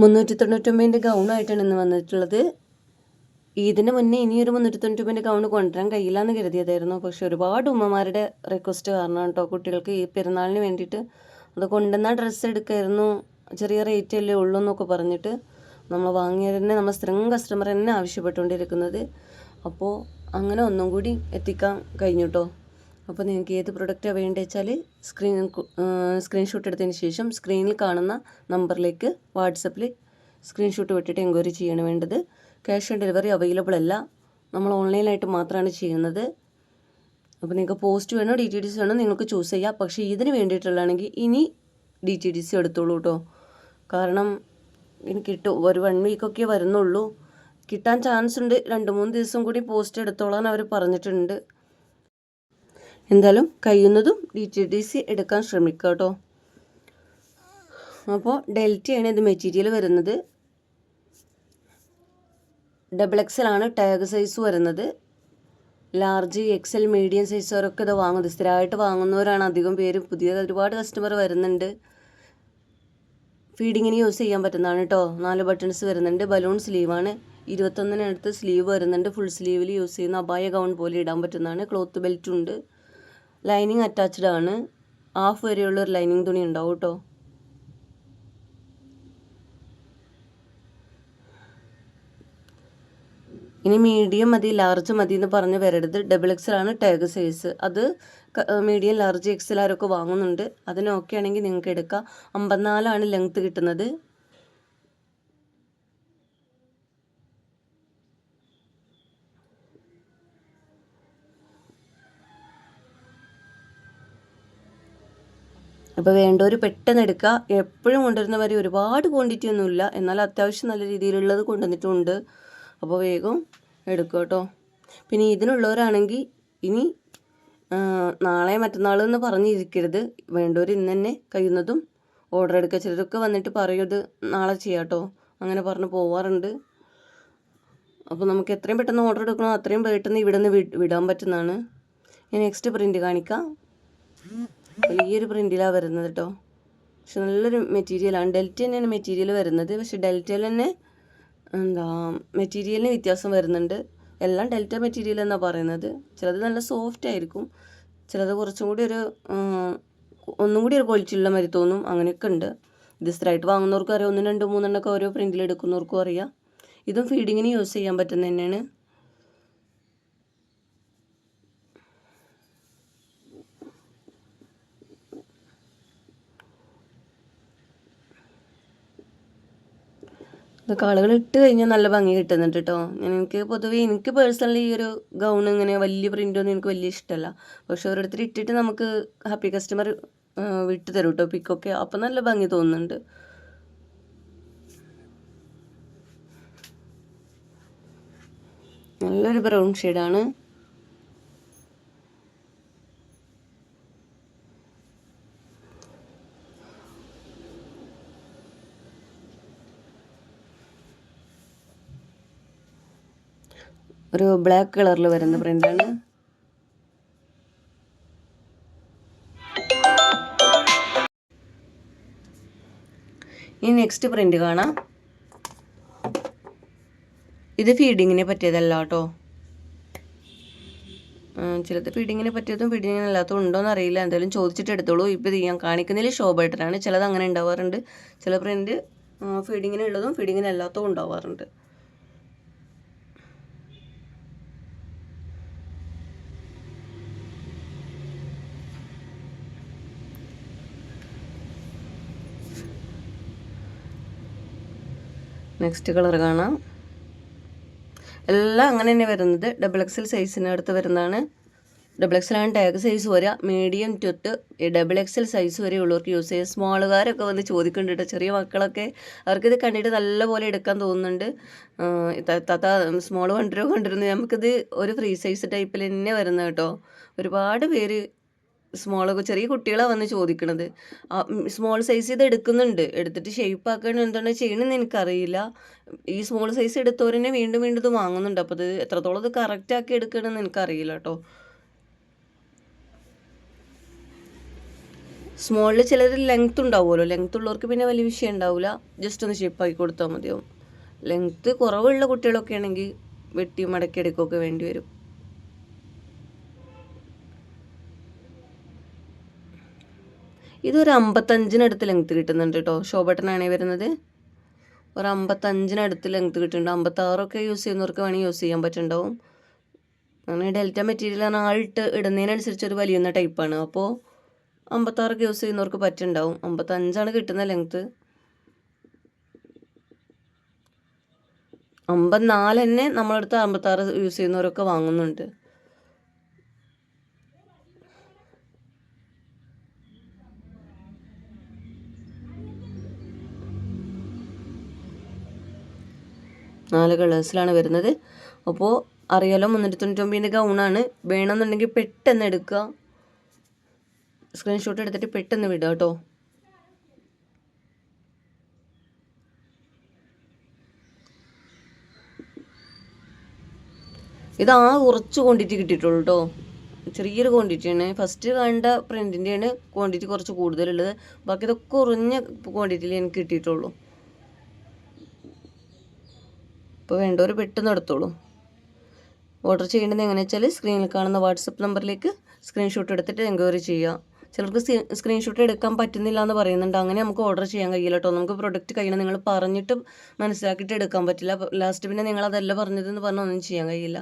മുന്നൂറ്റി തൊണ്ണൂറ്റൊമ്പതിന്റെ ഗൗണായിട്ടാണ് ഇന്ന് വന്നിട്ടുള്ളത്. ഇതിന് മുന്നേ ഇനിയൊരു മുന്നൂറ്റി തൊണ്ണൂറ്റൊമ്പതിന്റെ ഗൗൺ കൊണ്ടുവരാൻ കഴിയില്ല എന്ന് കരുതിയതായിരുന്നു. പക്ഷെ ഒരുപാട് ഉമ്മമാരുടെ റിക്വസ്റ്റ് കാരണം കേട്ടോ കുട്ടികൾക്ക് ഈ പെരുന്നാളിന് വേണ്ടിയിട്ട് അത് കൊണ്ടുവന്ന ഡ്രസ്സ് എടുക്കായിരുന്നു. ചെറിയ റേറ്റ് അല്ലേ ഉള്ളൂ എന്നൊക്കെ പറഞ്ഞിട്ട് നമ്മൾ വാങ്ങിയത് തന്നെ നമ്മൾ സ്ഥിരം കസ്റ്റമർ തന്നെ ആവശ്യപ്പെട്ടുകൊണ്ടിരിക്കുന്നത്. അപ്പോൾ അങ്ങനെ ഒന്നും കൂടി എത്തിക്കാൻ കഴിഞ്ഞു കേട്ടോ അപ്പോൾ നിങ്ങൾക്ക് ഏത് പ്രൊഡക്റ്റാണ് വേണ്ടത് വെച്ചാൽ സ്ക്രീൻ സ്ക്രീൻഷോട്ട് എടുത്തതിന് ശേഷം സ്ക്രീനിൽ കാണുന്ന നമ്പറിലേക്ക് വാട്സപ്പിൽ സ്ക്രീൻഷോട്ട് വിട്ടിട്ട് എൻക്വയറി ചെയ്യാണ് വേണ്ടത്. ക്യാഷ് ഓൺ ഡെലിവറി അവൈലബിൾ അല്ല. നമ്മൾ ഓൺലൈനായിട്ട് മാത്രമാണ് ചെയ്യുന്നത്. അപ്പോൾ നിങ്ങൾക്ക് പോസ്റ്റ് വേണോ ഡി ടി ഡി സി വേണോ നിങ്ങൾക്ക് ചൂസ് ചെയ്യാം. പക്ഷേ ഇതിന് വേണ്ടിയിട്ടുള്ളതാണെങ്കിൽ ഇനി ഡി ടി ഡി സി എടുത്തോളൂ കേട്ടോ കാരണം ഇനി കിട്ടും. ഒരു വൺ വീക്കൊക്കെ വരുന്നുള്ളൂ. കിട്ടാൻ ചാൻസ് ഉണ്ട്. രണ്ട് മൂന്ന് ദിവസം കൂടി പോസ്റ്റ് എടുത്തോളാൻ അവർ പറഞ്ഞിട്ടുണ്ട്. എന്തായാലും കഴിയുന്നതും ഡി ടി ഡി സി എടുക്കാൻ ശ്രമിക്കുക കേട്ടോ. അപ്പോൾ ഡെൽറ്റയാണ് ഇത് മെറ്റീരിയൽ വരുന്നത്. ഡബിൾ എക്സൽ ആണ് ടാഗ് സൈസ് വരുന്നത്. ലാർജ് എക്സൽ മീഡിയം സൈസുകാരൊക്കെ ഇത് വാങ്ങുന്നത്. സ്ഥിരമായിട്ട് വാങ്ങുന്നവരാണ് അധികം പേര്. പുതിയ ഒരുപാട് കസ്റ്റമർ വരുന്നുണ്ട്. ഫീഡിങ്ങിന് യൂസ് ചെയ്യാൻ പറ്റുന്നതാണ് കേട്ടോ. നാല് ബട്ടൺസ് വരുന്നുണ്ട്. ബലൂൺ സ്ലീവാണ് ഇരുപത്തൊന്നിനടുത്ത് സ്ലീവ് വരുന്നുണ്ട്. ഫുൾ സ്ലീവിൽ യൂസ് ചെയ്യുന്ന അബായ ഗൗൺ പോലെ ഇടാൻ പറ്റുന്നതാണ്. ക്ലോത്ത് ബെൽറ്റും ഉണ്ട്. ലൈനിങ് അറ്റാച്ച്ഡ് ആണ്. ഹാഫ് വരെയുള്ള ഒരു ലൈനിങ് തുണി ഉണ്ടാവും കേട്ടോ ഇനി മീഡിയം മതി ലാർജ് മതി എന്ന് പറഞ്ഞ് വരരുത്. ഡബിൾ എക്സൽ ആണ് ടാഗ് സൈസ് അത് മീഡിയം ലാർജ് എക്സൽ ആരൊക്കെ വാങ്ങുന്നുണ്ട് അതിനൊക്കെ ആണെങ്കിൽ നിങ്ങൾക്ക് എടുക്കാം. അമ്പത്തിനാലാണ് ലെങ്ത്ത് കിട്ടുന്നത്. അപ്പോൾ വേണ്ടവർ പെട്ടെന്ന് എടുക്കുക എപ്പോഴും കൊണ്ടുവരുന്നവരെ ഒരുപാട് ക്വാണ്ടിറ്റി ഒന്നുമില്ല എന്നാൽ അത്യാവശ്യം നല്ല രീതിയിലുള്ളത് കൊണ്ടുവന്നിട്ടുണ്ട്. അപ്പോൾ വേഗം എടുക്കുക കേട്ടോ. പിന്നെ ഇതിനുള്ളവരാണെങ്കിൽ ഇനി നാളെ മറ്റന്നാൾ എന്ന് പറഞ്ഞിരിക്കരുത്. വേണ്ടവർ ഇന്ന് തന്നെ കഴിയുന്നതും ഓർഡർ എടുക്കുക ചിലരൊക്കെ വന്നിട്ട് പറയത് നാളെ ചെയ്യാം കേട്ടോ അങ്ങനെ പറഞ്ഞ് പോവാറുണ്ട്. അപ്പോൾ നമുക്ക് എത്രയും പെട്ടെന്ന് ഓർഡർ എടുക്കണോ. അത്രയും പെട്ടെന്ന് ഇവിടെ നിന്ന് വിടാൻ പറ്റുന്നതാണ്. ഞാൻ നെക്സ്റ്റ് പ്രിന്റ് കാണിക്കാം. വലിയൊരു പ്രിന്റിലാണ് വരുന്നത് കേട്ടോ പക്ഷെ നല്ലൊരു മെറ്റീരിയലാണ് ഡെൽറ്റ തന്നെയാണ് മെറ്റീരിയൽ വരുന്നത്. പക്ഷെ ഡെൽറ്റയിൽ തന്നെ എന്താ മെറ്റീരിയലിന് വ്യത്യാസം വരുന്നുണ്ട്. എല്ലാം ഡെൽറ്റ മെറ്റീരിയൽ എന്നാണ് പറയുന്നത്. ചിലത് നല്ല സോഫ്റ്റ് ആയിരിക്കും. ചിലത് കുറച്ചും കൂടി ഒരു ഒന്നും കൂടി ഒരു ക്വാളിറ്റി ഉള്ള തോന്നും. അങ്ങനെയൊക്കെ ഉണ്ട്. ഇത് സ്ഥിരമായിട്ട് വാങ്ങുന്നവർക്കും അറിയാം. ഒന്നും രണ്ടും മൂന്നെണ്ണമൊക്കെ ഓരോ പ്രിന്റിൽ എടുക്കുന്നവർക്കും അറിയാം. ഇതും ഫീഡിങ്ങിന് യൂസ് ചെയ്യാൻ പറ്റുന്ന തന്നെയാണ്. ഇതൊക്കെ ആളുകൾ ഇട്ട് കഴിഞ്ഞാൽ നല്ല ഭംഗി കിട്ടുന്നുണ്ട് കേട്ടോ എനിക്ക് പൊതുവെ എനിക്ക് പേഴ്സണലി ഈ ഒരു ഗൗൺ ഇങ്ങനെ വലിയ പ്രിന്റൊന്നും എനിക്ക് വലിയ ഇഷ്ടമല്ല പക്ഷെ ഓരോരുത്തർ ഇട്ടിട്ട് നമുക്ക് ഹാപ്പി കസ്റ്റമർ വിട്ടു തരും കേട്ടോ പിക്കൊക്കെ അപ്പം നല്ല ഭംഗി തോന്നുന്നുണ്ട്. നല്ലൊരു ബ്രൗൺ ഷെയ്ഡാണ് ഒരു ബ്ലാക്ക് കളറിൽ വരുന്ന പ്രിന്റാണ് ഇനി നെക്സ്റ്റ് പ്രിന്റ് കാണാം. ഇത് ഫീഡിങ്ങിനെ പറ്റിയതല്ല കേട്ടോ. ചിലത് ഫീഡിങ്ങിന് പറ്റിയതും ഫീഡിങ്ങിന് അല്ലാത്തതും ഉണ്ടോയെന്ന് അറിയില്ല. എന്തായാലും ചോദിച്ചിട്ട് എടുത്തോളൂ. ഇപ്പോൾ ഞാൻ കാണിക്കുന്നതിൽ ഷോ ബട്ടറാണ് ചിലത് അങ്ങനെ ഉണ്ടാവാറുണ്ട്. ചില പ്രിന്റ് ഫീഡിങ്ങിനുള്ളതും ഫീഡിങ്ങിന് അല്ലാത്തതും ഉണ്ടാവാറുണ്ട്. നെക്സ്റ്റ് കളർ കാണാം. എല്ലാം അങ്ങനെ തന്നെ വരുന്നത് ഡബിൾ എക്സൽ സൈസിനടുത്ത് വരുന്നതാണ്. ഡബിൾ എക്സലാണ് ടാഗ് സൈസ് വരിക മീഡിയം തൊട്ട് ഡബിൾ എക്സൽ സൈസ് വരെ ഉള്ളവർക്ക് യൂസ് ചെയ്യാം. സ്മോളുകാരൊക്കെ വന്ന് ചോദിക്കുന്നുണ്ട് ചെറിയ മക്കളൊക്കെ. അവർക്കിത് കണ്ടിട്ട് നല്ലപോലെ എടുക്കാൻ തോന്നുന്നുണ്ട്. തത്ത സ്മോൾ കൊണ്ടുവരുമോ കണ്ടിരുന്നു നമുക്കിത് ഒരു ഫ്രീ സൈസ് ടൈപ്പിൽ തന്നെ വരുന്നത് കേട്ടോ ഒരുപാട് പേര് സ്മോളൊക്കെ ചെറിയ കുട്ടികളാണ് വന്ന് ചോദിക്കണത്. സ്മോൾ സൈസ് ഇത് എടുക്കുന്നുണ്ട്. എടുത്തിട്ട് ഷേപ്പ് ആക്കാൻ എന്താണ് ചെയ്യണമെന്ന് എനിക്കറിയില്ല. ഈ സ്മോൾ സൈസ് എടുത്തവരെന്നെ വീണ്ടും വീണ്ടും ഇത് വാങ്ങുന്നുണ്ട്. അപ്പോൾ ഇത് എത്രത്തോളം ഇത് കറക്റ്റ് ആക്കി എടുക്കണമെന്ന് എനിക്കറിയില്ല കേട്ടോ സ്മോളിൽ ചിലർ ലെങ്ത് ഉണ്ടാവുമല്ലോ. ലെങ്ത് ഉള്ളവർക്ക് പിന്നെ വലിയ വിഷയം ഉണ്ടാവില്ല ജസ്റ്റ് ഒന്ന് ഷേപ്പാക്കി കൊടുത്താൽ മതിയാവും. ലെങ്ത്ത് കുറവുള്ള കുട്ടികളൊക്കെ ആണെങ്കിൽ വെട്ടി മടക്കി എടുക്കുകയൊക്കെ വേണ്ടി വരും. ഇതൊരു അമ്പത്തഞ്ചിനടുത്ത് ലെങ്ത്ത് കിട്ടുന്നുണ്ട് കേട്ടോ ഷോ ഷോബട്ടനാണേ വരുന്നത്. ഒരു അമ്പത്തഞ്ചിനടുത്ത് ലെങ്ത്ത് കിട്ടുന്നുണ്ട്. അമ്പത്താറൊക്കെ യൂസ് ചെയ്യുന്നവർക്ക് വേണമെങ്കിൽ യൂസ് ചെയ്യാൻ പറ്റുന്നുണ്ടാവും. അങ്ങനെ ഡെൽറ്റ മെറ്റീരിയൽ ആണ് ആളിട്ട് ഇടുന്നതിനനുസരിച്ച് ഒരു വലിയുന്ന ടൈപ്പാണ് അപ്പോൾ അമ്പത്താറൊക്കെ യൂസ് ചെയ്യുന്നവർക്ക് പറ്റുന്നുണ്ടാവും. അമ്പത്തഞ്ചാണ് കിട്ടുന്ന ലെങ്ത്ത് അമ്പത്തിനാല് തന്നെ നമ്മളടുത്ത് അമ്പത്താറ് യൂസ് ചെയ്യുന്നവരൊക്കെ വാങ്ങുന്നുണ്ട്. നാല് കളേഴ്സിലാണ് വരുന്നത്. അപ്പോൾ അറിയാലോ മുന്നൂറ്റി തൊണ്ണൂറ്റൊമ്പതിന്റെ ഗൗണാണ്. വേണമെന്നുണ്ടെങ്കിൽ പെട്ടെന്ന് എടുക്കുക. സ്ക്രീൻഷോട്ട് എടുത്തിട്ട് പെട്ടെന്ന് വിടുക കേട്ടോ. ഇത് ആ കുറച്ച് ക്വാണ്ടിറ്റി കിട്ടിയിട്ടുള്ളൂ കേട്ടോ. ചെറിയൊരു ക്വാണ്ടിറ്റിയാണ് ഫസ്റ്റ് കണ്ട പ്രിന്റിന്റെയാണ് ക്വാണ്ടിറ്റി കുറച്ച് കൂടുതലുള്ളത്. ബാക്കി ഇതൊക്കെ കുറഞ്ഞ ക്വാണ്ടിറ്റിയിൽ എനിക്ക് കിട്ടിയിട്ടുള്ളൂ. അപ്പോൾ വേണ്ടവർ പെട്ടെന്ന് എടുത്തോളൂ. ഓർഡർ ചെയ്യേണ്ടത് എങ്ങനെയാ വെച്ചാൽ സ്ക്രീനിൽ കാണുന്ന വാട്സപ്പ് നമ്പറിലേക്ക് സ്ക്രീൻഷോട്ട് എടുത്തിട്ട് എൻക്വയറി ചെയ്യുക. ചിലർക്ക് സ്ക്രീൻഷോട്ട് എടുക്കാൻ പറ്റുന്നില്ല എന്ന് പറയുന്നുണ്ട്. അങ്ങനെ നമുക്ക് ഓർഡർ ചെയ്യാൻ കഴിയില്ല കേട്ടോ നമുക്ക് പ്രൊഡക്റ്റ് കഴിയണം നിങ്ങൾ പറഞ്ഞിട്ട് മനസ്സിലാക്കിയിട്ട് എടുക്കാൻ പറ്റില്ല. ലാസ്റ്റ് പിന്നെ നിങ്ങൾ അതല്ല പറഞ്ഞതെന്ന് പറഞ്ഞാൽ ഒന്നും ചെയ്യാൻ കഴിയില്ല.